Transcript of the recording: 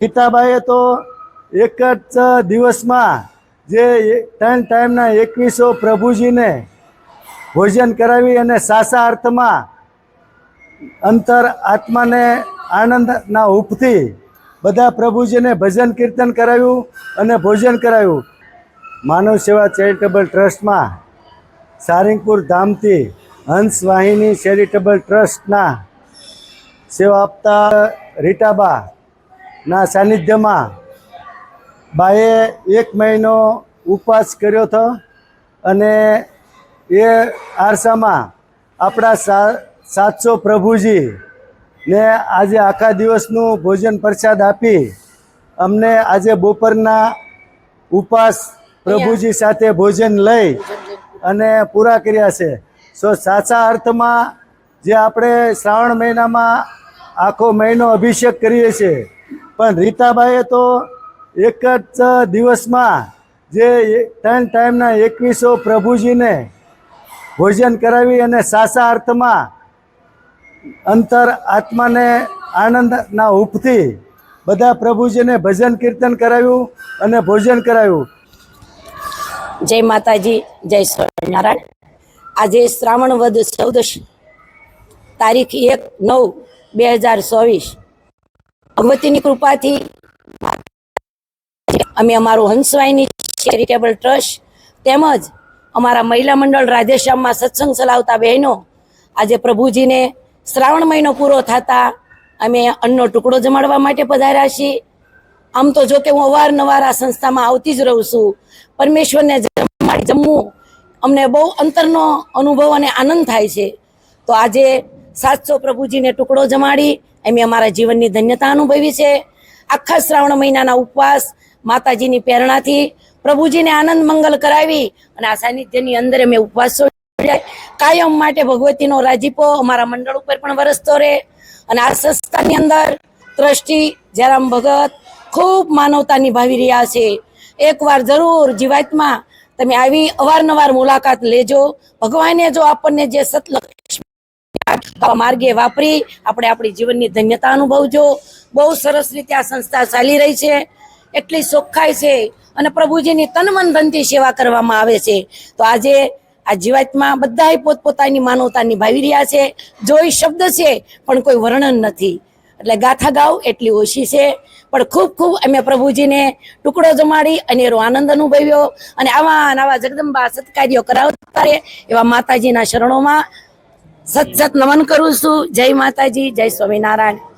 ગીતાબાઈએ તો એક જ દિવસમાં જે ત્રણ ટાઈમના એકવીસો પ્રભુજીને ભોજન કરાવી અને સાસા અર્થમાં અંતર આત્માને આનંદના ઉપથી બધા પ્રભુજીને ભજન કીર્તન કરાવ્યું અને ભોજન કરાવ્યું. માનવ સેવા ચેરિટેબલ ટ્રસ્ટમાં સારંગપુર ધામથી હંસ વાહિની ચેરિટેબલ ટ્રસ્ટના સેવા આપતા રીટાબા ના, સાનિધ્યમાં બાએ એક મહિનો ઉપવાસ કર્યો હતો અને એ આરસામાં આપણા સાતસો પ્રભુજી ને આજે આખા દિવસનું ભોજન પ્રસાદ આપી અમને આજે બપોરના ઉપવાસ પ્રભુજી સાથે ભોજન લઈ અને પૂરા કર્યા છે. સો સાચા અર્થમાં જે આપણે શ્રાવણ મહિનામાં આખો મહિનો અભિષેક કરીએ છીએ પણ રીતાબાઈએ તો એક જ દિવસમાં જે ત્રણ ટાઈમના એકવીસો પ્રભુજીને ભોજન કરાવી અને સાચા અર્થમાં અંતર આત્માને આનંદના ઉપથી બધા પ્રભુજીને ભજન કીર્તન કરાવ્યું અને ભોજન કરાવ્યું. જય માતાજી, જય સ્વામિનારાયણ. આજે શ્રાવણ વદ ચૌદશ, તારીખ એક નવ, બે હજાર ચોવીસ. ભગવતીની કૃપાથી અમે અમારું હંસવાઈની ચેરિટેબલ ટ્રસ્ટ તેમજ અમારા મહિલા મંડળ રાધેશ્યામમાં સત્સંગ ચલાવતા બહેનો આજે પ્રભુજીને શ્રાવણ મહિનો પૂરો થતા અમે અન્નનો ટુકડો જમાડવા માટે પધાર્યા છીએ. આમ તો જો કે હું અવારનવાર આ સંસ્થામાં આવતી જ રહું છું. પરમેશ્વરને જમવું અમને બહુ અંતરનો અનુભવ અને આનંદ થાય છે. તો આજે સાતસો પ્રભુજીને ટુકડો જમાડી એમ અમારા જીવનની ધન્યતા અનુભવી છે. આખા શ્રાવણ મહિનાના ઉપવાસ માતાજીની પ્રેરણાથી પ્રભુજીને આનંદ મંગલ કરાવી અને આ સાનિધ્યની અંદર અમે ઉપવાસ કાયમ માટે ભગવતીનો રાજીપો અમારા મંડળ ઉપર પણ વરસતો રહે અને આ સંસ્થાની અંદર ટ્રસ્ટી જયરામ ભગત ખૂબ માનવતા નિભાવી રહ્યા છે. એકવાર જરૂર જીવાતમાં તમે આવી અવારનવાર મુલાકાત લેજો. ભગવાને જો આપણને જે સતલક્ષ્મી આવા માર્ગે વાપરી, આપણે આપણી જીવનની ધન્યતા અનુભવજો. બહુ સરસ રીતે આ સંસ્થા ચાલી રહી છે. એટલી ચોખ્ખાઈ છે અને પ્રભુજીની તન મન ધનથી સેવા કરવામાં આવે છે. તો આજે આ જીવાતમાં બધાય પોતપોતાની માનવતા નિભાવી રહ્યા છે. જોઈ શબ્દ છે, પણ કોઈ વર્ણન નથી. એટલે ગાથા ગાવ એટલી ઓછી છે. પણ ખૂબ ખૂબ અમે પ્રભુજીને ટુકડો જમાડી અને એનો આનંદ અનુભવ્યો. અને આવા આવા જગદંબા સત્કાર્યો કરાવતા રહે એવા માતાજીના શરણોમાં સત સત નમન કરું છું. જય માતાજી જય સ્વામિનારાયણ.